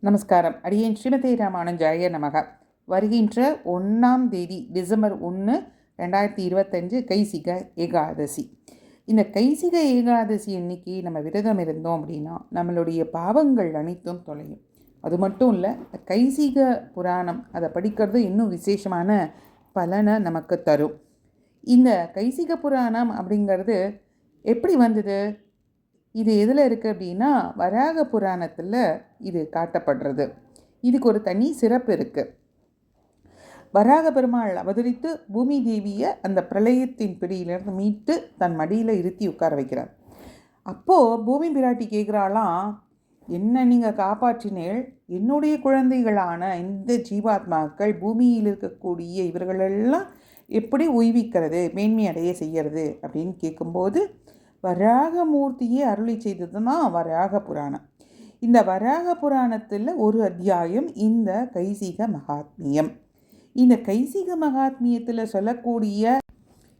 நமஸ்காரம். அடியேன் ஸ்ரீமதி ராமானுஜாய நமக. வருகின்ற ஒன்றாம் தேதி டிசம்பர் ஒன்று ரெண்டாயிரத்தி இருபத்தஞ்சு கைசிக ஏகாதசி. இந்த கைசிக ஏகாதசி அன்னைக்கு நம்ம விரதம் இருந்தோம் அப்படின்னா நம்மளுடைய பாவங்கள் அனைத்தும் தொலையும். அது மட்டும் இல்லை கைசிக புராணம் அதை படிக்கிறது இன்னும் விசேஷமான பலனை நமக்கு தரும். இந்த கைசிக புராணம் அப்படிங்கிறது எப்படி வந்தது? இது எதில் இருக்குது அப்படின்னா வராக புராணத்தில் இது காட்டப்படுறது. இதுக்கு ஒரு தனி சிறப்பு இருக்குது வராக பெருமாள் அவதரித்து பூமி தேவியை அந்த பிரளயத்தின் பிடியிலிருந்து மீட்டு தன் மடியில் இருத்தி உட்கார வைக்கிறார். அப்போது பூமி பிராட்டி கேட்குறாளாம் என்ன நீங்கள் காப்பாற்றினேள் என்னுடைய குழந்தைகளான இந்த ஜீவாத்மாக்கள் பூமியில் இருக்கக்கூடிய இவர்களெல்லாம் எப்படி உய்விக்கிறது மேன்மை அடைய செய்கிறது அப்படின்னு கேட்கும்போது வராகமூர்த்தியே அருளி செய்தது தான் வராக புராணம் இந்த வராக புராணத்தில் ஒரு அத்தியாயம் இந்த கைசிக மகாத்மியம். இந்த கைசிக மகாத்மியத்தில் சொல்லக்கூடிய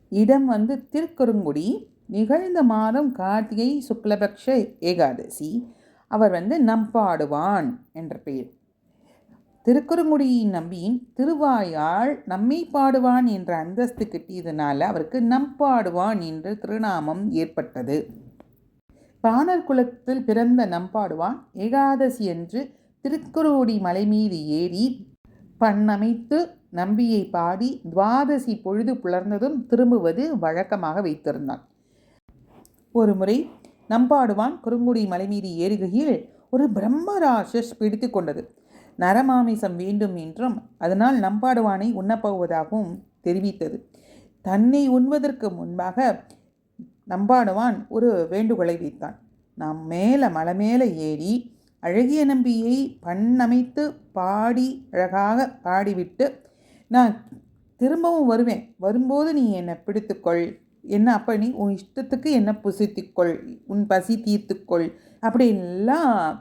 இடம் வந்து திருக்குறுங்குடி நிகழ்ந்த மாதம் கார்த்திகை சுக்லபக்ஷ ஏகாதசி. அவர் வந்து நம்பாடுவான் என்ற பெயர் திருக்குறுங்குடியின் நம்பியின் திருவாயால் நம்மை பாடுவான் என்ற அந்தஸ்து கிட்டியதனால அவருக்கு நம்பாடுவான் என்ற திருநாமம் ஏற்பட்டது. பாணர் குலத்தில் பிறந்த நம்பாடுவான் ஏகாதசி என்று திருக்குறுங்குடி மலை மீது ஏறி பண்ணமைத்து நம்பியை பாடி துவாதசி பொழுது புலர்ந்ததும் திரும்புவது வழக்கமாக வைத்திருந்தான். ஒரு முறை நம்பாடுவான் குறுங்குடி மலை மீது ஏறுகையில் ஒரு பிரம்மராசஸ் பிடித்து கொண்டது. நரமாமிசம் வேண்டும் என்றும் அதனால் நம்பாடுவானை உண்ணப்போவதாகவும் தெரிவித்தது. தன்னை உண்பதற்கு முன்பாக நம்பாடுவான் ஒரு வேண்டுகோளை வைத்தான். நாம் மேலே மலை மேலே ஏறி அழகிய நம்பியை பண்ணமைத்து பாடி அழகாக பாடிவிட்டு நான் திரும்பவும் வருவேன். வரும்போது நீ என்னை பிடித்துக்கொள். என்ன அப்போ நீ உன் இஷ்டத்துக்கு என்ன புசித்துக்கொள். உன் பசி தீர்த்துக்கொள். அப்படின்லாம்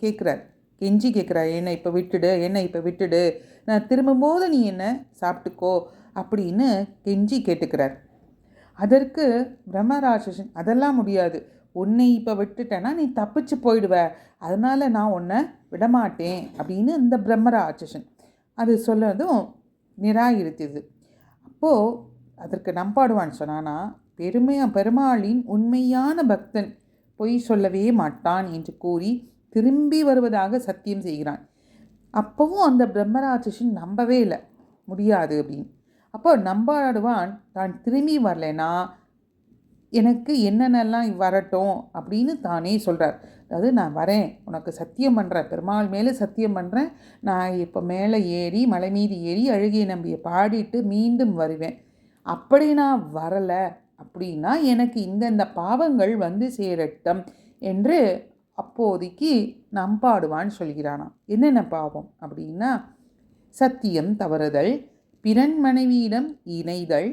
கேட்குறார். கெஞ்சி கேட்குறா என்னை இப்போ விட்டுடு என்னை இப்போ விட்டுடு. நான் திரும்பும்போது நீ என்ன சாப்பிட்டுக்கோ அப்படின்னு கெஞ்சி கேட்டுக்கிறார். அதற்கு பிரம்மராட்சசன் அதெல்லாம் முடியாது. உன்னை இப்போ விட்டுட்டேன்னா நீ தப்பிச்சு போயிடுவ. அதனால் நான் உன்னை விடமாட்டேன் அப்படின்னு இந்த பிரம்மராட்சசன் அது சொல்லதும் நிராகரித்தது. அப்போது அதற்கு நம்பாடுவான்னு சொன்னானா பெருமையா பெருமாளின் உண்மையான பக்தன் பொய் சொல்லவே மாட்டான் என்று கூறி திரும்பி வருவதாக சத்தியம் செய்கிறான். அப்போவும் அந்த பிரம்மராட்சசன் நம்பவே இல்லை. முடியாது அப்படின்னு. அப்போ நம்பாடுவான் தான் திரும்பி வரலைன்னா எனக்கு என்னென்னலாம் வரட்டும் அப்படின்னு தானே சொல்கிறார் அதாவது நான் வரேன் உனக்கு சத்தியம் பண்ணுறேன் பெருமாள் மேலே சத்தியம் பண்ணுறேன் நான் இப்போ மேலே ஏறி மலை மீது ஏறி அழுகிய நம்பியை பாடிட்டு மீண்டும் வருவேன். அப்படி நான் வரலை அப்படின்னா எனக்கு இந்தந்த பாவங்கள் வந்து சேரட்டும் என்று அப்போதைக்கு நம்பாடுவான்னு சொல்கிறானாம். என்னென்ன பாவம்? அப்படின்னா சத்தியம் தவறுதல் பிறன் மனைவியிடம் இணைதல்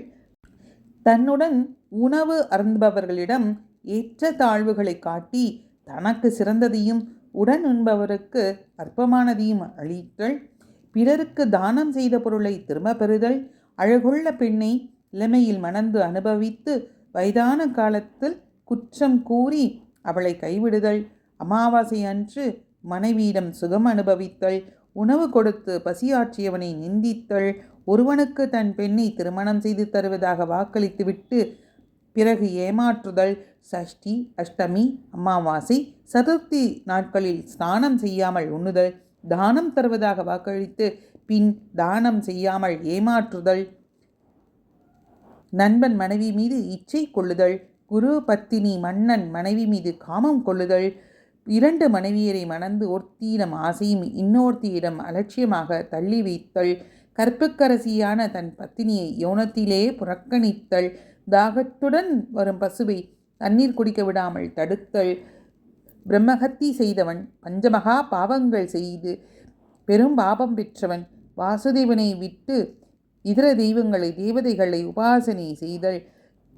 தன்னுடன் உணவு அருந்துபவர்களிடம் ஏற்ற தாழ்வுகளை காட்டி தனக்கு சிறந்ததையும் உடன் உண்பவருக்கு அற்பமானதையும் அளித்தல் பிறருக்கு தானம் செய்த பொருளை திரும்ப பெறுதல் அழகுள்ள பெண்ணை இளமையில் மணந்து அனுபவித்து வயதான காலத்தில் குற்றம் கூறி அவளை கைவிடுதல் அமாவாசை அன்று மனைவியிடம் சுகம் அனுபவித்தல் உணவு கொடுத்து பசியாற்றியவனை நிந்தித்தல் ஒருவனுக்கு தன் பெண்ணை திருமணம் செய்து தருவதாக வாக்களித்துவிட்டு பிறகு ஏமாற்றுதல் சஷ்டி அஷ்டமி அமாவாசை சதுர்த்தி நாட்களில் ஸ்நானம் செய்யாமல் உண்ணுதல் தானம் தருவதாக வாக்களித்து பின் தானம் செய்யாமல் ஏமாற்றுதல் நண்பன் மனைவி மீது இச்சை கொள்ளுதல் குரு பத்தினி மன்னன் மனைவி மீது காமம் கொள்ளுதல் இரண்டு மனைவியரை மணந்து ஒருத்தியிடம் ஆசையும் இன்னொருத்தியிடம் அலட்சியமாக தள்ளி வைத்தல். கற்புக்கரசியான தன் பத்தினியை யோனத்திலே புறக்கணித்தல். தாகத்துடன் வரும் பசுவை தண்ணீர் குடிக்க விடாமல் தடுத்தல். பிரம்மஹத்தி செய்தவன் பஞ்சமகா பாவங்கள் செய்து பெரும் பாபம் பெற்றவன் வாசுதேவனை விட்டு இதர தெய்வங்களை தேவதைகளை உபாசனை செய்தல்.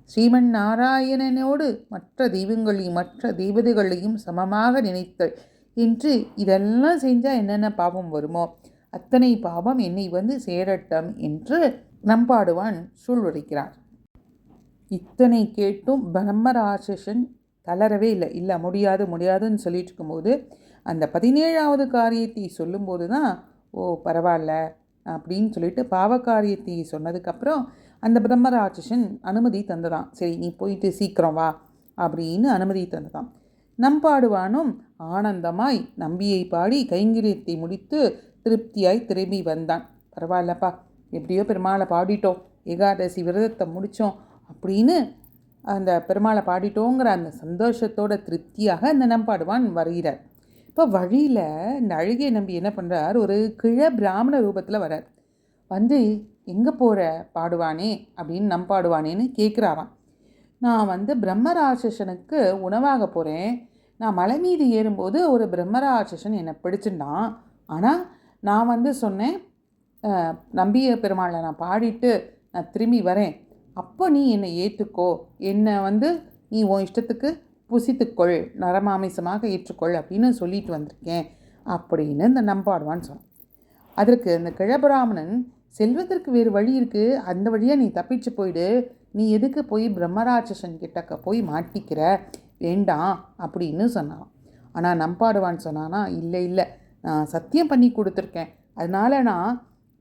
ஸ்ரீமன் நாராயணனோடு மற்ற தெய்வங்களையும் மற்ற தேவதைகளையும் சமமாக நினைத்தல். என்று இதெல்லாம் செஞ்சால் என்னென்ன பாவம் வருமோ அத்தனை பாவம் என்னை வந்து சேரட்டம் என்று நம்பாடுவான் சூழ்வடைக்கிறார் இத்தனை கேட்டும் பிரம்மராட்சசன் தளரவே இல்லை. இல்லை முடியாது முடியாதுன்னு சொல்லிட்டு இருக்கும்போது அந்த பதினேழாவது காரியத்தை சொல்லும்போது தான் ஓ பரவாயில்ல அப்படின்னு சொல்லிட்டு பாவகாரியத்தை சொன்னதுக்கப்புறம் அந்த பிரம்மராட்சசன் அனுமதி தந்ததான் சரி நீ போயிட்டு சீக்கிரம் வா அப்படின்னு அனுமதி தந்ததான் நம்பாடுவானும் ஆனந்தமாய் நம்பியை பாடி கைங்கரியத்தை முடித்து திருப்தியாய் திரும்பி வந்தான். பரவாயில்லப்பா எப்படியோ பெருமாளை பாடிட்டோம். ஏகாதசி விரதத்தை முடித்தோம் அப்படின்னு அந்த பெருமாளை பாடிட்டோங்கிற அந்த சந்தோஷத்தோட திருப்தியாக அந்த நம்பாடுவான் வருகிறார். இப்போ வழியில் இந்த அழுகிய நம்பி என்ன பண்ணுறார் ஒரு கிழ பிராமண ரூபத்தில் வரார் வந்து எங்கே போகிற பாடுவானே அப்படின்னு நம்பாடுவானேன்னு கேட்குறாராம் நான் வந்து பிரம்மராட்சசனுக்கு உணவாக போகிறேன் நான் மலை மீது ஏறும்போது ஒரு பிரம்மராட்சசன் என்னை பிடிச்சிருந்தான். ஆனால் நான் வந்து சொன்னேன் நம்பிய பெருமாளை நான் பாடிட்டு நான் திரும்பி வரேன். அப்போ நீ என்னை ஏற்றுக்கோ என்னை வந்து நீ உன் இஷ்டத்துக்கு புசித்துக்கொள் நரமாமிசமாக ஏற்றுக்கொள் அப்படின்னு சொல்லிட்டு வந்திருக்கேன் அப்படின்னு இந்த நம்பாடுவான்னு சொன்னான். அதற்கு இந்த கிழபிராமணன் செல்வதற்கு வேறு வழி இருக்குது அந்த வழியாக நீ தப்பிச்சு போயிடு. நீ எதுக்கு போய் பிரம்மராட்சசன் கிட்டக்க போய் மாட்டிக்கிற? வேண்டாம் அப்படின்னு சொன்னான். ஆனால் நம்பாடுவான்னு சொன்னானா இல்லை இல்லை நான் சத்தியம் பண்ணி கொடுத்துருக்கேன். அதனால நான்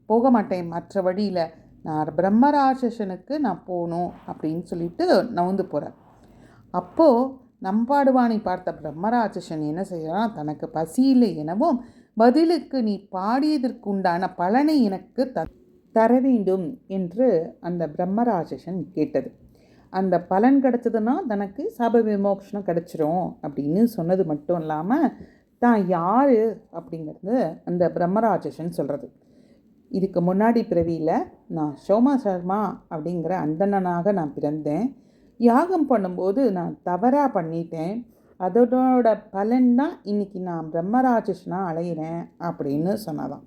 போக மாட்டேன். மற்ற வழியில் நான் பிரம்மராட்சசனுக்கு நான் போகணும். அப்படின்னு சொல்லிட்டு நவுந்து போகிறேன் அப்போது நம்பாடுவானை பார்த்த பிரம்மராட்சசன் என்ன செய்யறான்? தனக்கு பசி இல்லை எனவும் பதிலுக்கு நீ பாடியதற்குண்டான பலனை எனக்கு த தர வேண்டும் என்று அந்த பிரம்மராட்சசன் கேட்டது. அந்த பலன் கிடச்சதுன்னா தனக்கு சாப விமோக்ஷனம் கிடச்சிரும் அப்படின்னு சொன்னது மட்டும் இல்லாமல் தான் யார் அப்படிங்கிறது அந்த பிரம்மராட்சசன் சொல்கிறது இதுக்கு முன்னாடி பிறவியில் நான் சோமா சர்மா அப்படிங்கிற அந்தணனாக நான் பிறந்தேன். யாகம் பண்ணும்போது நான் தவறாக பண்ணிட்டேன். அதோட பலன் தான் இன்னைக்கு நான் பிரம்மராட்சசனாக அலையிறேன் அப்படின்னு சொன்னதான்.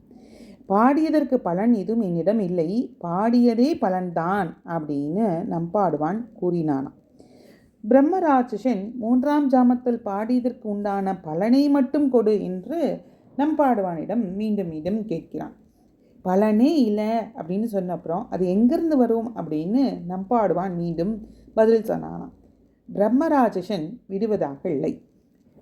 பாடியதற்கு பலன் எதுவும் என்னிடம் இல்லை. பாடியதே பலன்தான் அப்படின்னு நம்பாடுவான் கூறினானாம். பிரம்மராட்சசன் மூன்றாம் ஜாமத்தில் பாடியதற்கு உண்டான பலனை மட்டும் கொடு என்று நம்பாடுவானிடம் மீண்டும் மீண்டும் கேட்கிறான். பலனே இல்லை அப்படின்னு சொன்ன அப்புறம் அது எங்கேருந்து வரும் அப்படின்னு நம்பாடுவான் மீண்டும் பதில் சொன்னானாம். பிரம்மராட்சசன் விடுவதாக இல்லை.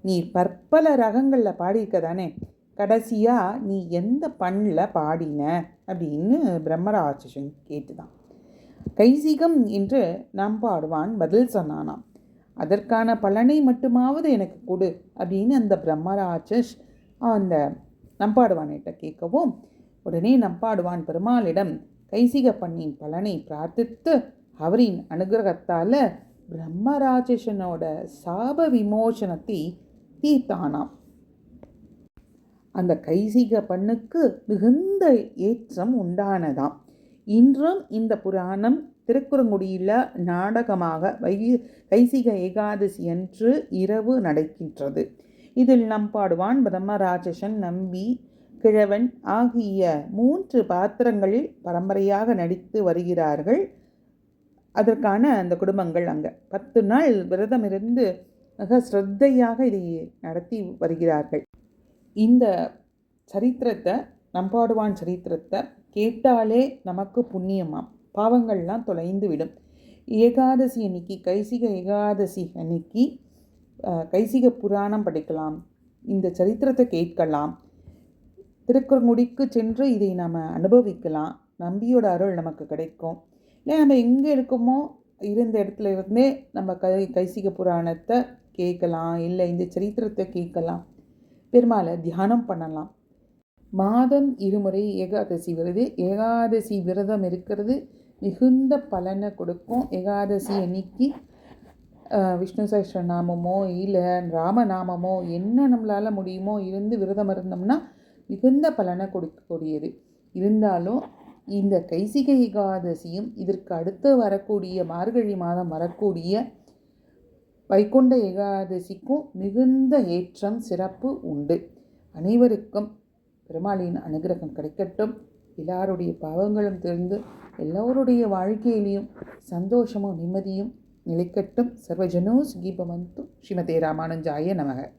நீ பற்பல ரகங்களில் பாடியிருக்க தானே கடைசியாக நீ எந்த பண்ணில் பாடின? அப்படின்னு பிரம்மராட்சசன் கேட்டுதான். கைசிகம் என்று நம்பாடுவான் பதில் சொன்னானாம். அதற்கான பலனை மட்டுமாவது எனக்கு கொடு அப்படின்னு அந்த பிரம்மராட்சஸ் அந்த நம்பாடுவானிட்ட கேட்கவும் உடனே நம்பாடுவான் பெருமாளிடம் கைசிக பண்ணின் பலனை பிரார்த்தித்து அவரின் அனுகிரகத்தால் பிரம்மராட்சசனோட சாப விமோசனத்தை தீர்த்தானாம். அந்த கைசிக பண்ணுக்கு மிகுந்த ஏற்றம் உண்டானதாம். இன்றும் இந்த புராணம் திருக்குறங்குடியில் நாடகமாக வை கைசிக ஏகாதசி அன்று இரவு நடக்கின்றது. இதில் நம்பாடுவான் பிரம்மராட்சசன் நம்பி கிழவன் ஆகிய மூன்று பாத்திரங்களில் பரம்பரையாக நடித்து வருகிறார்கள். அதற்கான அந்த குடும்பங்கள் அங்கே. பத்து நாள் விரதம் இருந்து மிக ஸ்ரத்தையாக இதை நடத்தி வருகிறார்கள். இந்த சரித்திரத்தை நம்பாடுவான் சரித்திரத்தை கேட்டாலே நமக்கு புண்ணியமாம். பாவங்கள்லாம் தொலைந்து விடும். ஏகாதசி அன்னைக்கு கைசிக ஏகாதசி அன்னைக்கு கைசிக புராணம் படிக்கலாம். இந்த சரித்திரத்தை கேட்கலாம். திருக்குறங்குடிக்கு சென்று இதை நாம் அனுபவிக்கலாம். நம்பியோட அருள் நமக்கு கிடைக்கும். இல்லை நம்ம எங்கே இருக்கோமோ இருந்த இடத்துல இருந்தே நம்ம கை கைசிக புராணத்தை கேட்கலாம். இல்லை இந்த சரித்திரத்தை கேட்கலாம். பெருமாளை தியானம் பண்ணலாம். மாதம் இருமுறை ஏகாதசி வருது ஏகாதசி விரதம் இருக்கிறது மிகுந்த பலனை கொடுக்கும். ஏகாதசி அன்னைக்கு விஷ்ணு விஷ்ணு சஹஸ்ரநாமமோ இல்லை ராமநாமமோ என்ன நம்மளால் முடியுமோ இருந்து விரதம் இருந்தோம்னா மிகுந்த பலனை கொடுக்கக்கூடியது. இருந்தாலும் இந்த கைசிக ஏகாதசியும் இதற்கு அடுத்து வரக்கூடிய மார்கழி மாதம் வரக்கூடிய வைகுண்ட ஏகாதசிக்கும் மிகுந்த ஏற்றம் சிறப்பு உண்டு. அனைவருக்கும் பெருமாளின் அனுகிரகம் கிடைக்கட்டும். எல்லாருடைய பாவங்களும் தெரிந்து எல்லோருடைய வாழ்க்கையிலையும் சந்தோஷமும் நிம்மதியும் நிலைக்கட்டும். சர்வஜனோ சுகீபவந்து ஸ்ரீமதே ராமானுஜாய நமக.